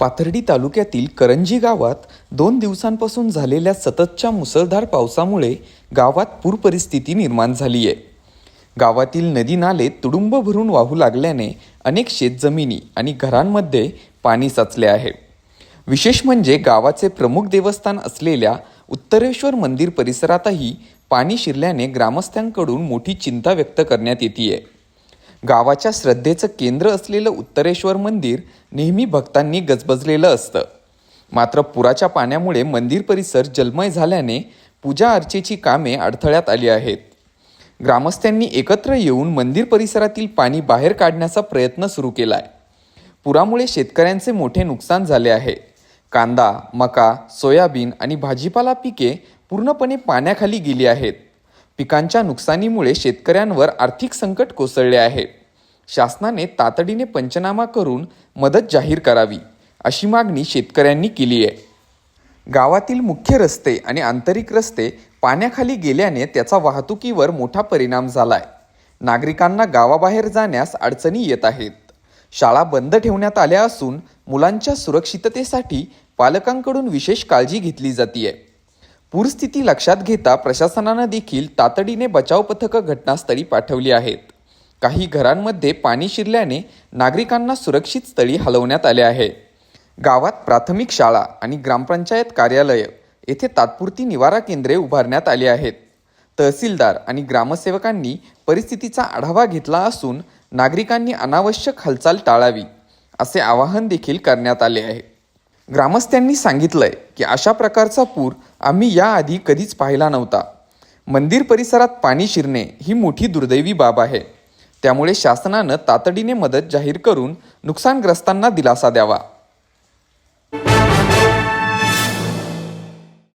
पाथर्डी तालुक्यातील करंजी गावात दोन दिवसांपासून झालेल्या सततच्या मुसळधार पावसामुळे गावात पूर परिस्थिती निर्माण झाली आहे. गावातील नदी नाले तुडुंब भरून वाहू लागल्याने अनेक शेतजमिनी आणि घरांमध्ये पाणी साचले आहे. विशेष म्हणजे गावाचे प्रमुख देवस्थान असलेल्या उत्तरेश्वर मंदिर परिसरातही पाणी शिरल्याने ग्रामस्थांकडून मोठी चिंता व्यक्त करण्यात येते आहे गावाच्या श्रद्धेचं केंद्र असलेलं उत्तरेश्वर मंदिर नेहमी भक्तांनी गजबजलेलं असतं. मात्र पुराच्या पाण्यामुळे मंदिर परिसर जलमय झाल्याने पूजा अर्चेची कामे अडथळ्यात आली आहेत. ग्रामस्थांनी एकत्र येऊन मंदिर परिसरातील पाणी बाहेर काढण्याचा प्रयत्न सुरू केलाय. पुरामुळे शेतकऱ्यांचे मोठे नुकसान झाले आहे. कांदा मका सोयाबीन आणि भाजीपाला पिके पूर्णपणे पाण्याखाली गेली आहेत. पिकांच्या नुकसानीमुळे शेतकऱ्यांवर आर्थिक संकट कोसळले आहे. शासनाने तातडीने पंचनामा करून मदत जाहीर करावी अशी मागणी शेतकऱ्यांनी केली आहे. गावातील मुख्य रस्ते आणि आंतरिक रस्ते पाण्याखाली गेल्याने त्याचा वाहतुकीवर मोठा परिणाम झालाय. नागरिकांना गावाबाहेर जाण्यास अडचणी येत आहेत. शाळा बंद ठेवण्यात आल्या असून मुलांच्या सुरक्षिततेसाठी पालकांकडून विशेष काळजी घेतली जातीये. पूरस्थिती लक्षात घेता प्रशासनानं देखील तातडीने बचाव पथकं घटनास्थळी पाठवली आहेत. काही घरांमध्ये पाणी शिरल्याने नागरिकांना सुरक्षित स्थळी हलवण्यात आले आहे. गावात प्राथमिक शाळा आणि ग्रामपंचायत कार्यालय येथे तात्पुरती निवारा केंद्रे उभारण्यात आली आहेत. तहसीलदार आणि ग्रामसेवकांनी परिस्थितीचा आढावा घेतला असून नागरिकांनी अनावश्यक हालचाल टाळावी असे आवाहन देखील करण्यात आले आहे. ग्रामस्थांनी सांगितलंय की अशा प्रकारचा पूर आम्ही याआधी कधीच पाहिला नव्हता. मंदिर परिसरात पाणी शिरणे ही मोठी दुर्दैवी बाब आहे. त्यामुळे शासनानं तातडीने मदत जाहीर करून नुकसानग्रस्तांना दिलासा द्यावा.